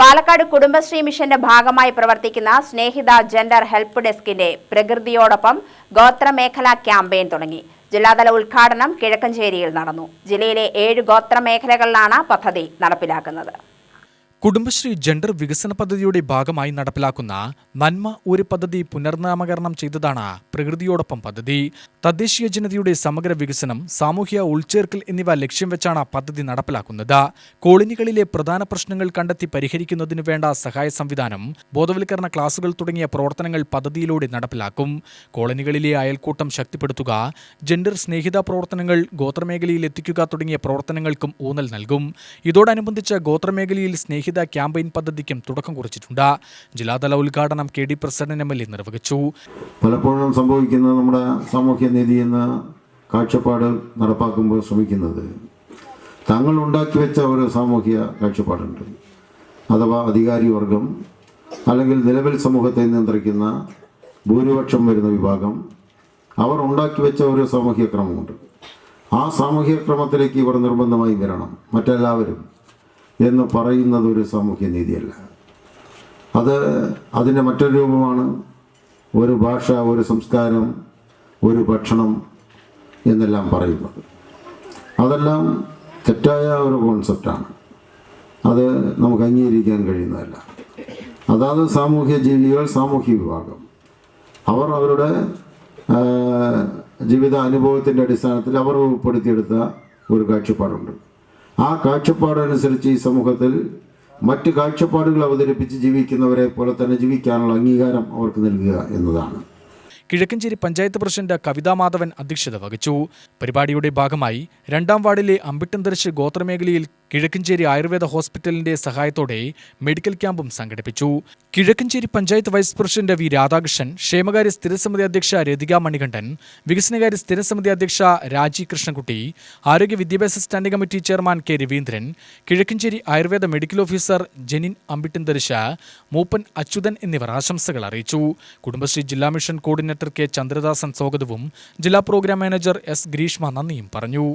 പാലക്കാട് കുടുംബശ്രീ മിഷന്റെ ഭാഗമായി പ്രവർത്തിക്കുന്ന സ്നേഹിത ജെൻഡർ ഹെൽപ്പ് ഡെസ്കിന്റെ പ്രകൃതിയോടൊപ്പം ഗോത്രമേഖലാ ക്യാമ്പയിൻ തുടങ്ങി. ജില്ലാതല ഉദ്ഘാടനം കിഴക്കഞ്ചേരിയിൽ നടന്നു. ജില്ലയിലെ ഏഴ് ഗോത്രമേഖലകളിലാണ് പദ്ധതി നടപ്പിലാക്കുന്നത്. കുടുംബശ്രീ ജെൻഡർ വികസന പദ്ധതിയുടെ ഭാഗമായി നടപ്പിലാക്കുന്ന നന്മ ഒരു പദ്ധതി പുനർനാമകരണം ചെയ്തതാണ് പ്രകൃതിയോടൊപ്പം പദ്ധതി. തദ്ദേശീയ ജനതയുടെ സമഗ്ര വികസനം സാമൂഹ്യ ഉൾച്ചേർക്കൽ എന്നിവ ലക്ഷ്യം വെച്ചാണ് പദ്ധതി നടപ്പിലാക്കുന്നത്. കോളനികളിലെ പ്രധാന പ്രശ്നങ്ങൾ കണ്ടെത്തി പരിഹരിക്കുന്നതിനു വേണ്ട സഹായ സംവിധാനം ബോധവൽക്കരണ ക്ലാസുകൾ തുടങ്ങിയ പ്രവർത്തനങ്ങൾ പദ്ധതിയിലൂടെ നടപ്പിലാക്കും. കോളനികളിലെ അയൽക്കൂട്ടം ശക്തിപ്പെടുത്തുക ജെൻഡർ സ്നേഹിത പ്രവർത്തനങ്ങൾ ഗോത്രമേഖലയിൽ എത്തിക്കുക തുടങ്ങിയ പ്രവർത്തനങ്ങൾക്കും ഊന്നൽ നൽകും. ഇതോടനുബന്ധിച്ച് ഗോത്രമേഖലയിൽ സ്നേഹിത ക്യാമ്പയിൻ പദ്ധതിക്കും തുടക്കം കുറിച്ചിട്ടുണ്ട്. ജില്ലാതല ഉദ്ഘാടനം K D president M L A നിർവഹിച്ചു. പലപ്പോഴും സംഭവിക്കുന്നത് നമ്മുടെ സാമൂഹ്യ നീതി എന്ന കാഴ്ചപ്പാട് നടപ്പാക്കുമ്പോൾ ശ്രമിക്കുന്നത്. തങ്ങൾ ഉണ്ടാക്കി വെച്ച ഒരു സാമൂഹ്യ കാഴ്ചപ്പാടുണ്ട്. അഥവാ അധികാരി വർഗം അല്ലെങ്കിൽ നിലവിൽ സമൂഹത്തെ നിയന്ത്രിക്കുന്ന ഭൂരിപക്ഷം വരുന്ന വിഭാഗം അവർ ഉണ്ടാക്കി വെച്ച ഒരു സാമൂഹ്യ ക്രമമുണ്ട്. ആ സാമൂഹ്യ ക്രമത്തിലേക്ക് ഇവർ നിർബന്ധമായി വരണം. മറ്റെല്ലാവരും എന്ന് പറയുന്നത് ഒരു സാമൂഹ്യ നീതിയല്ല അത് അതിന്റെ മറ്റൊരു രൂപമാണ് ഒരു ഭാഷ ഒരു സംസ്കാരം ഒരു ഭക്ഷണം എന്നെല്ലാം പറയുന്നത്. അതെല്ലാം തെറ്റായ ഒരു കോൺസെപ്റ്റാണ്. അത് നമുക്ക് അംഗീകരിക്കാൻ കഴിയുന്നതല്ല. അതാത് സാമൂഹ്യ ജീവികൾ സാമൂഹ്യ വിഭാഗം. അവർ അവരുടെ ജീവിത അനുഭവത്തിന്റെ അടിസ്ഥാനത്തിൽ അവർ ഉൾപ്പെടുത്തിയെടുത്ത ഒരു കാഴ്ചപ്പാടുണ്ട്. ആ കാഴ്ചപ്പാടനുസരിച്ച് ഈ സമൂഹത്തിൽ മറ്റ് കാഴ്ചപ്പാടുകൾ അവതരിപ്പിച്ച് ജീവിക്കുന്നവരെ പോലെ തന്നെ ജീവിക്കാനുള്ള അംഗീകാരം അവർക്ക് നൽകുക എന്നതാണ്. കിഴക്കഞ്ചേരി പഞ്ചായത്ത് പ്രസിഡന്റ് കവിതാ മാധവൻ അധ്യക്ഷത വഹിച്ചു. പരിപാടിയുടെ ഭാഗമായി രണ്ടാം വാർഡിലെ അമ്പിട്ടന്തരിശ് ഗോത്രമേഖലയിൽ കിഴക്കഞ്ചേരി ആയുർവേദ ഹോസ്പിറ്റലിന്റെ സഹായത്തോടെ മെഡിക്കൽ ക്യാമ്പും സംഘടിപ്പിച്ചു. Kizhakkanchery panchayat vice president V Radhakrishnan ക്ഷേമകാര്യ സ്ഥിരസമിതി അധ്യക്ഷ രതിക മണികണ്ഠൻ വികസനകാര്യ സ്ഥിരസമിതി അധ്യക്ഷ രാജി കൃഷ്ണൻകുട്ടി ആരോഗ്യ വിദ്യാഭ്യാസ standing committee chairman K Raveendran Kizhakkanchery Ayurveda medical officer Jenin Ambittantharisa Mooppan Achuthan എന്നിവർ ആശംസകൾ അറിയിച്ചു. കുടുംബശ്രീ ജില്ലാ മിഷൻ കോർഡിനേറ്റർ കെ ചന്ദ്രദാസൻ സ്വാഗതവും ജില്ലാ പ്രോഗ്രാം മാനേജർ എസ് ഗ്രീഷ്മ നന്ദിയും പറഞ്ഞു.